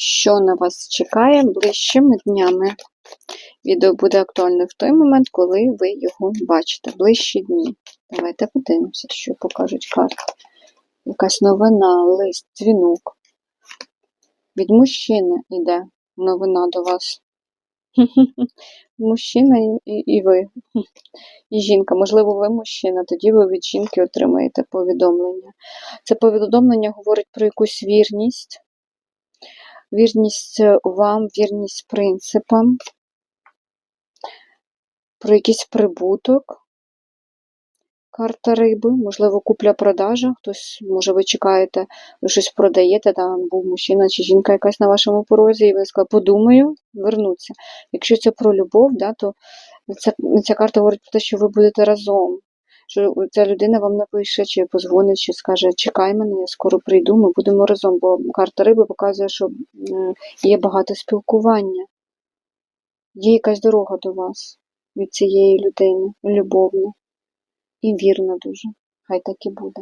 що на вас чекає ближчими днями. Відео буде актуальне в той момент, коли ви його бачите. Ближчі дні. Давайте подивимося, що покажуть карти. Якась новина, лист, дзвінок. Від мужчини йде новина до вас. Мужчина і, і, ви. І жінка. Можливо, ви мужчина, тоді ви від жінки отримаєте повідомлення. Це повідомлення говорить про якусь вірність. Вірність вам, вірність принципам, про якийсь прибуток. Карта риби, можливо, купля-продажа. Хтось, може, ви чекаєте, ви щось продаєте, там був мужчина чи жінка якась на вашому порозі, і ви сказали, подумаю, вернуться. Якщо це про любов, да, то ця, ця карта говорить про те, що ви будете разом. Що ця людина вам напише, чи позвонить, чи скаже, чекай мене, я скоро прийду, ми будемо разом. Бо карта риби показує, що є багато спілкування. Є якась дорога до вас від цієї людини, любовна. І вірна дуже. Хай так і буде.